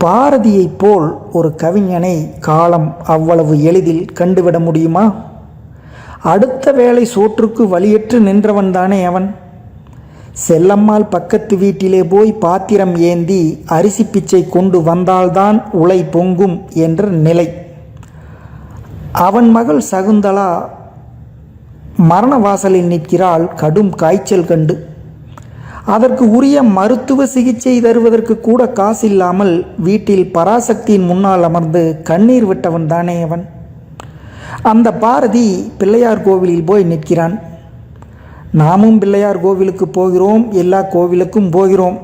பாரதியைப் போல் ஒரு கவிஞனை காலம் அவ்வளவு எளிதில் கண்டுவிட முடியுமா? அடுத்த வேளை சோற்றுக்கு வழியற்று நின்றவன்தானே அவன். செல்லம்மாள் பக்கத்து வீட்டிலே போய் பாத்திரம் ஏந்தி அரிசி பிச்சை கொண்டு வந்தால்தான் உலை பொங்கும் என்ற நிலை. அவன் மகள் சகுந்தலா மரண வாசலில் நிற்கிறாள் கடும் காய்ச்சல் கண்டு. அதற்கு உரிய மருத்துவ சிகிச்சை தருவதற்கு கூட காசில்லாமல் வீட்டில் பராசக்தியின் முன்னால் அமர்ந்து கண்ணீர் விட்டவன் தானே அவன். அந்த பாரதி பிள்ளையார் கோவிலில் போய் நிற்கிறான். நாமும் பிள்ளையார் கோவிலுக்கு போகிறோம் எல்லா கோவிலுக்கும் போகிறோம்.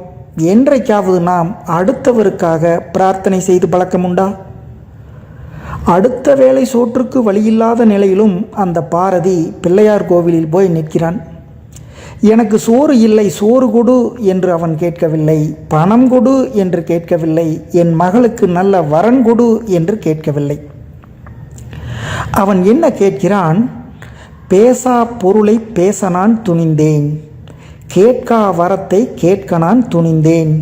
என்றைக்காவது நாம் அடுத்தவருக்காக பிரார்த்தனை செய்து பழக்கமுண்டா அடுத்த வேளை சோற்றுக்கு வழியில்லாத நிலையிலும் அந்த பாரதி பிள்ளையார் கோவிலில் போய் நிற்கிறான். எனக்கு சோறு இல்லை சோறு கொடு என்று அவன் கேட்கவில்லை. பணம் கொடு என்று கேட்கவில்லை. என் மகளுக்கு நல்ல வரன் கொடு என்று கேட்கவில்லை. அவன் என்ன கேட்கிறான்? பேசா பொருளை பேச நான் துணிந்தேன். கேட்கா வரத்தை கேட்க நான் துணிந்தேன்.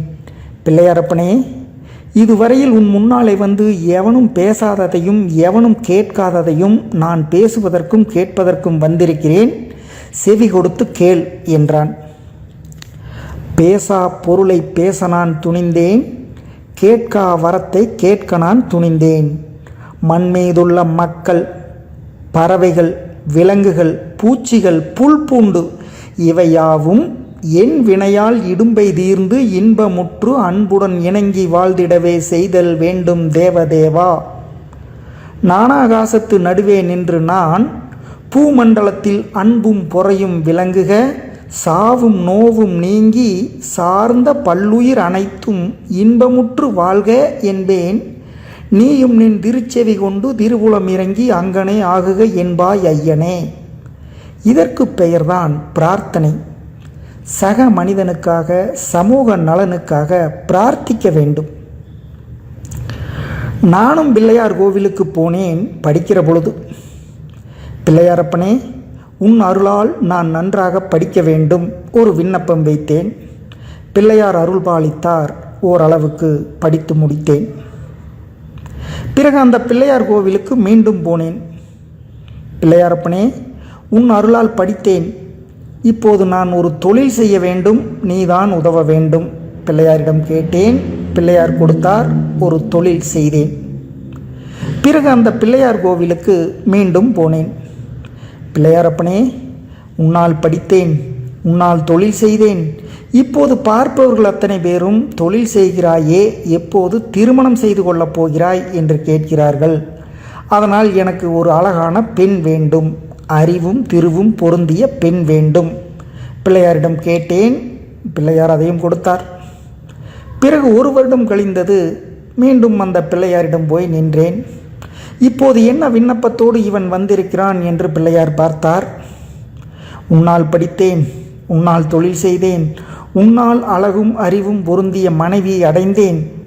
பிள்ளையாரப்பனே இதுவரையில் உன் முன்னாலே வந்து எவனும் பேசாததையும் எவனும் கேட்காததையும் நான் பேசுவதற்கும் கேட்பதற்கும் வந்திருக்கிறேன். செவி கொடுத்து கேள் என்றான். பேசா பொருளை பேச நான் துணிந்தேன் கேட்கா வரத்தை கேட்க நான் துணிந்தேன். மண் மீதுள்ள மக்கள் பறவைகள் விலங்குகள் பூச்சிகள் புல் பூண்டு இவையாவும் என் வினையால் இடும்பை தீர்ந்து இன்பமுற்று அன்புடன் இணங்கி வாழ்ந்திடவே செய்தல் வேண்டும் தேவதேவா. நானாகாசத்து நடுவே நின்று நான் பூமண்டலத்தில் அன்பும் பொறையும் விளங்குக சாவும் நோவும் நீங்கி சார்ந்த பல்லுயிர் அனைத்தும் இன்பமுற்று வாழ்க என்பேன். நீயும் நின் திருச்செவி கொண்டு திருவுளம் இறங்கி அங்கனே ஆகுக என்பாய் ஐயனே. இதற்கு பெயர்தான் பிரார்த்தனை. சக மனிதனுக்காக சமூக நலனுக்காக பிரார்த்திக்க வேண்டும். நானும் பிள்ளையார் கோவிலுக்கு போனேன் படிக்கிற பொழுது. பிள்ளையாரப்பனே உன் அருளால் நான் நன்றாக படிக்க வேண்டும் ஒரு விண்ணப்பம் வைத்தேன். பிள்ளையார் அருள் பாலித்தார் ஓரளவுக்கு படித்து முடித்தேன். பிறகு அந்த பிள்ளையார் கோவிலுக்கு மீண்டும் போனேன். பிள்ளையாரப்பனே உன் அருளால் படித்தேன். இப்போது நான் ஒரு தொழில் செய்ய வேண்டும் நீதான் உதவ வேண்டும். பிள்ளையாரிடம் கேட்டேன் பிள்ளையார் கொடுத்தார் ஒரு தொழில் செய்தேன். பிறகு அந்த பிள்ளையார் கோவிலுக்கு மீண்டும் போனேன். பிள்ளையாரப்பனே உன்னால் படித்தேன் உன்னால் தொழில் செய்தேன். இப்போது பார்ப்பவர்கள் அத்தனை பேரும் தொழில் செய்கிறாயே எப்போது திருமணம் செய்து கொள்ளப் போகிறாய் என்று கேட்கிறார்கள். அதனால் எனக்கு ஒரு அழகான பெண் வேண்டும் அறிவும் திருவும் பொருந்திய பெண் வேண்டும். பிள்ளையாரிடம் கேட்டேன் பிள்ளையார் அதையும் கொடுத்தார். பிறகு ஒரு வருடம் கழிந்தது மீண்டும் அந்த பிள்ளையாரிடம் போய் நின்றேன். இப்போது என்ன விண்ணப்பத்தோடு இவன் வந்திருக்கிறான் என்று பிள்ளையார் பார்த்தார். உன்னால் படித்தேன் உன்னால் தொழில் செய்தேன் உன்னால் அழகும் அறிவும் பொருந்திய மனைவியை அடைந்தேன்.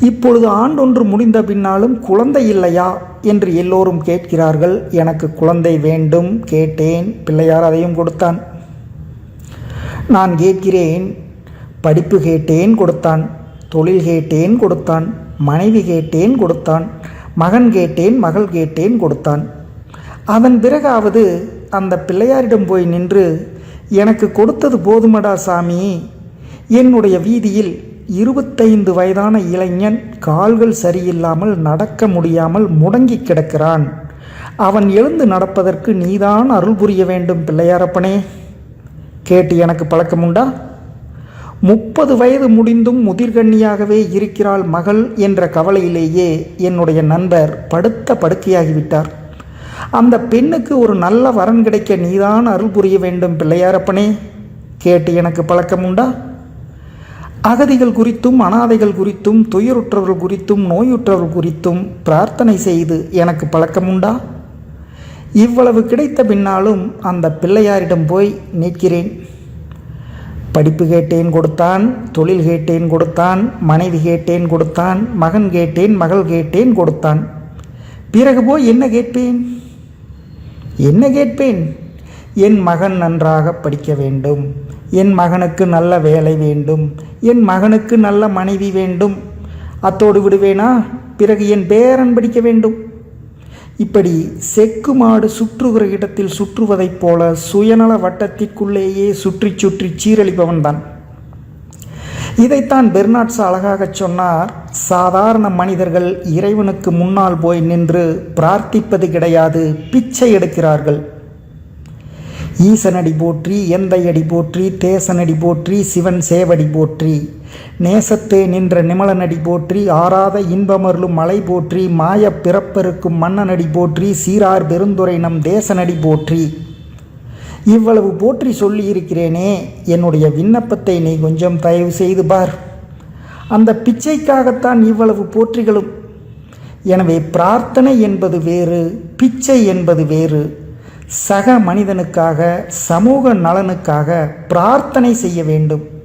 இப்பொழுது ஆண்டொன்று முடிந்த பின்னாலும் குழந்தை இல்லையா என்று எல்லோரும் கேட்கிறார்கள். எனக்கு குழந்தை வேண்டும் கேட்டேன் பிள்ளையார் அதையும் கொடுத்தான். நான் கேட்கிறேன் படிப்பு கேட்டேன் கொடுத்தான். தொழில் கேட்டேன் கொடுத்தான். மனைவி கேட்டேன் கொடுத்தான். மகன் கேட்டேன் மகள் கேட்டேன் கொடுத்தான். அதன் பிறகாவது அந்த பிள்ளையாரிடம் போய் நின்று எனக்கு கொடுத்தது போதுமடா சாமி. என்னுடைய வீதியில் இருபத்தைந்து வயதான இளைஞன் கால்கள் சரியில்லாமல் நடக்க முடியாமல் முடங்கி கிடக்கிறான். அவன் எழுந்து நடப்பதற்கு நீதான் அருள் புரிய வேண்டும் பிள்ளையாரப்பனே. கேட்டு எனக்கு பழக்கமுண்டா? முப்பது வயது முடிந்தும் முதிர்கண்ணியாகவே இருக்கிறாள் மகள் என்ற கவலையிலேயே என்னுடைய நண்பர் படுத்த படுக்கையாகிவிட்டார். அந்த பெண்ணுக்கு ஒரு நல்ல வரன் கிடைக்க நீதான் அருள் புரிய வேண்டும் பிள்ளையாரப்பனே. கேட்டு எனக்கு பழக்கமுண்டா அகதிகள் குறித்தும் அனாதைகள் குறித்தும் துயருற்றவர்கள் குறித்தும் நோயுற்றவர்கள் குறித்தும் பிரார்த்தனை செய்து எனக்கு பழக்கமுண்டா இவ்வளவு கிடைத்த பின்னாலும் அந்த பிள்ளையாரிடம் போய் நிற்கிறேன். படிப்பு கேட்டேன் கொடுத்தான் தொழில் கேட்டேன் கொடுத்தான் மனைவி கேட்டேன் கொடுத்தான் மகன் கேட்டேன் மகள் கேட்டேன் கொடுத்தான். பிறகு போய் என்ன கேட்பேன்? என்ன கேட்பேன்? என் மகன் நன்றாக படிக்க வேண்டும் என் மகனுக்கு நல்ல வேலை வேண்டும் என் மகனுக்கு நல்ல மனைவி வேண்டும். அத்தோடு விடுவேனா? பிறகு என் பேரன் படிக்க வேண்டும். இப்படி செக்கு மாடு சுற்றுகிற இடத்தில் சுற்றுவதைப் போல சுயநல வட்டத்திற்குள்ளேயே சுற்றி சுற்றி சீரழிப்பவன்தான். இதைத்தான் பெர்னாட்ஸ் அழகாகச் சொன்னார் சாதாரண மனிதர்கள் இறைவனுக்கு முன்னால் போய் நின்று பிரார்த்திப்பது கிடையாது பிச்சை எடுக்கிறார்கள். ஈசனடி போற்றி எந்தையடி போற்றி தேசனடி போற்றி சிவன் சேவடி போற்றி. நேசத்தே நின்ற நிமலனடி போற்றி ஆறாத இன்பமருளும் மலை போற்றி மாயப் பிறப்பெருக்கும் மன்னனடி போற்றி சீரார் பெருந்துரை நம் தேசனடி போற்றி. இவ்வளவு போற்றி சொல்லியிருக்கிறேனே என்னுடைய விண்ணப்பத்தை நீ கொஞ்சம் தயவு செய்து பார். அந்த பிச்சைக்காகத்தான் இவ்வளவு போற்றிகளும். எனவே பிரார்த்தனை என்பது வேறு பிச்சை என்பது வேறு. சக மனிதனுக்காக சமூக நலனுக்காக பிரார்த்தனை செய்ய வேண்டும்.